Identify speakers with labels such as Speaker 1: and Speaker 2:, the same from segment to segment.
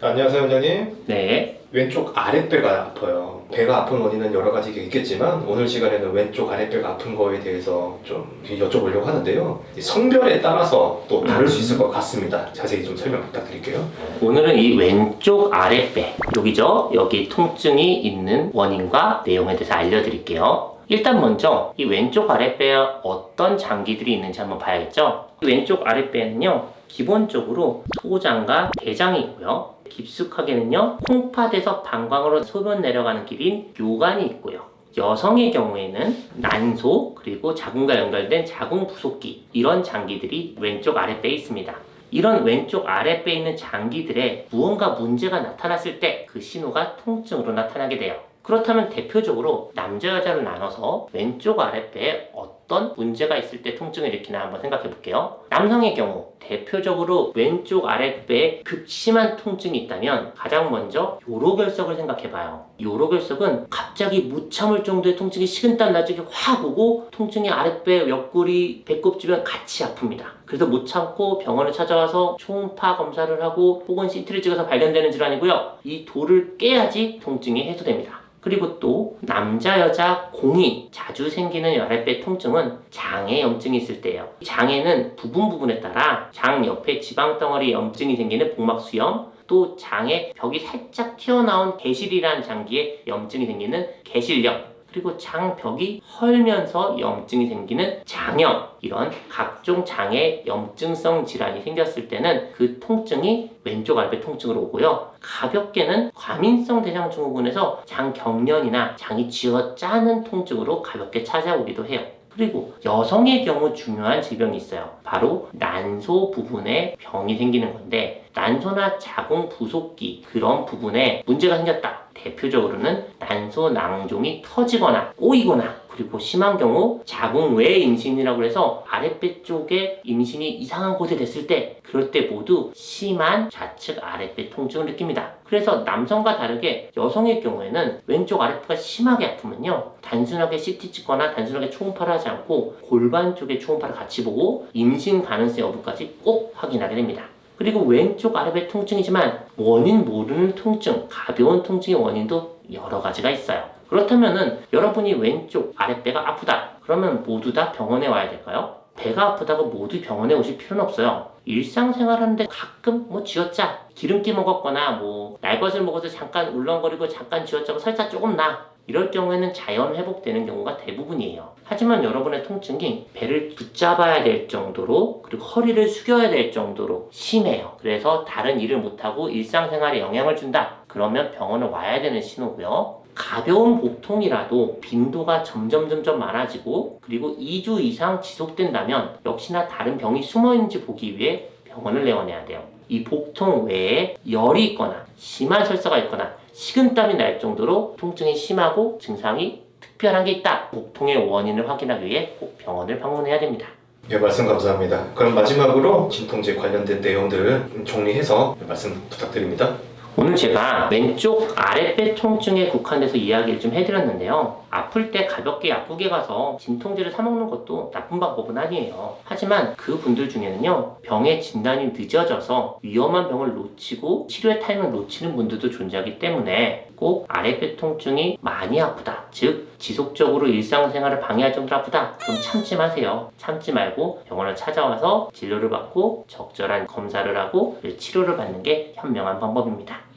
Speaker 1: 안녕하세요, 원장님.
Speaker 2: 네.
Speaker 1: 왼쪽 아랫배가 아파요. 배가 아픈 원인은 여러 가지가 있겠지만 오늘 시간에는 왼쪽 아랫배가 아픈 거에 대해서 좀 여쭤보려고 하는데요. 이 성별에 따라서 또 다를 수 있을 것 같습니다. 자세히 좀 설명 부탁드릴게요.
Speaker 2: 오늘은 이 왼쪽 아랫배, 여기죠? 여기 통증이 있는 원인과 내용에 대해서 알려드릴게요. 일단 먼저 이 왼쪽 아랫배에 어떤 장기들이 있는지 한번 봐야겠죠? 이 왼쪽 아랫배는요, 기본적으로 소장과 대장이 있고요. 깊숙하게는요, 콩팥에서 방광으로 소변 내려가는 길인 요관이 있고요. 여성의 경우에는 난소 그리고 자궁과 연결된 자궁 부속기 이런 장기들이 왼쪽 아랫배에 있습니다. 이런 왼쪽 아랫배에 있는 장기들에 무언가 문제가 나타났을 때 그 신호가 통증으로 나타나게 돼요. 그렇다면 대표적으로 남자 여자로 나눠서 왼쪽 아랫배에 어떤 문제가 있을 때 통증을 일으키나 한번 생각해 볼게요. 남성의 경우 대표적으로 왼쪽 아랫배에 급심한 통증이 있다면 가장 먼저 요로결석을 생각해 봐요. 요로결석은 갑자기 못 참을 정도의 통증이 식은땀 나중에 확 오고 통증이 아랫배 옆구리 배꼽 주변 같이 아픕니다. 그래서 못 참고 병원을 찾아와서 초음파 검사를 하고 혹은 CT를 찍어서 발견되는 질환이고요. 이 돌을 깨야지 통증이 해소됩니다. 그리고 또 남자 여자 공이 자주 생기는 아랫배 통증은 장에 염증이 있을 때예요. 장에는 부분 부분에 따라 장 옆에 지방 덩어리 염증이 생기는 복막 수염, 또 장에 벽이 살짝 튀어나온 개실이라는 장기에 염증이 생기는 개실염, 그리고 장벽이 헐면서 염증이 생기는 장염 이런 각종 장의 염증성 질환이 생겼을 때는 그 통증이 왼쪽 아랫배 통증으로 오고요. 가볍게는 과민성 대장 증후군에서 장 경련이나 장이 쥐어 짜는 통증으로 가볍게 찾아오기도 해요. 그리고 여성의 경우 중요한 질병이 있어요. 바로 난소 부분에 병이 생기는 건데 난소나 자궁 부속기 그런 부분에 문제가 생겼다. 대표적으로는 난소 낭종이 터지거나 꼬이거나 그리고 심한 경우 자궁 외 임신이라고 해서 아랫배 쪽에 임신이 이상한 곳에 됐을 때 그럴 때 모두 심한 좌측 아랫배 통증을 느낍니다. 그래서 남성과 다르게 여성의 경우에는 왼쪽 아랫배가 심하게 아프면요 단순하게 CT 찍거나 단순하게 초음파를 하지 않고 골반 쪽에 초음파를 같이 보고 임신 가능성 여부까지 꼭 확인하게 됩니다. 그리고 왼쪽 아랫배 통증이지만 원인 모르는 통증, 가벼운 통증의 원인도 여러 가지가 있어요. 그렇다면은 여러분이 왼쪽 아랫배가 아프다. 그러면 모두 다 병원에 와야 될까요? 배가 아프다고 모두 병원에 오실 필요는 없어요. 일상생활 하는데 가끔 뭐 쥐어짜 기름기 먹었거나 뭐 날것을 먹어서 잠깐 울렁거리고 잠깐 쥐어짜고 살짝 조금 나 이럴 경우에는 자연 회복되는 경우가 대부분이에요. 하지만 여러분의 통증이 배를 붙잡아야 될 정도로 그리고 허리를 숙여야 될 정도로 심해요. 그래서 다른 일을 못하고 일상생활에 영향을 준다. 그러면 병원을 와야 되는 신호고요. 가벼운 복통이라도 빈도가 점점 점점 많아지고 그리고 2주 이상 지속된다면 역시나 다른 병이 숨어 있는지 보기 위해 병원을 내원해야 돼요. 이 복통 외에 열이 있거나 심한 설사가 있거나 식은땀이 날 정도로 통증이 심하고 증상이 특별한 게 있다. 복통의 원인을 확인하기 위해 꼭 병원을 방문해야 됩니다.
Speaker 1: 네, 말씀 감사합니다. 그럼 마지막으로 진통제 관련된 내용들 정리해서 말씀 부탁드립니다.
Speaker 2: 오늘 제가 왼쪽 아랫배 통증에 국한돼서 이야기를 좀 해드렸는데요. 아플 때 가볍게 약국에 가서 진통제를 사먹는 것도 나쁜 방법은 아니에요. 하지만 그 분들 중에는요, 병의 진단이 늦어져서 위험한 병을 놓치고 치료의 타이밍을 놓치는 분들도 존재하기 때문에 꼭 아랫배 통증이 많이 아프다. 즉, 지속적으로 일상생활을 방해할 정도로 아프다. 그럼 참지 마세요. 참지 말고 병원을 찾아와서 진료를 받고 적절한 검사를 하고 치료를 받는 게 현명한 방법입니다.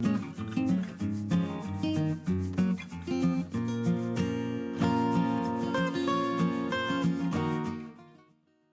Speaker 2: Thank you.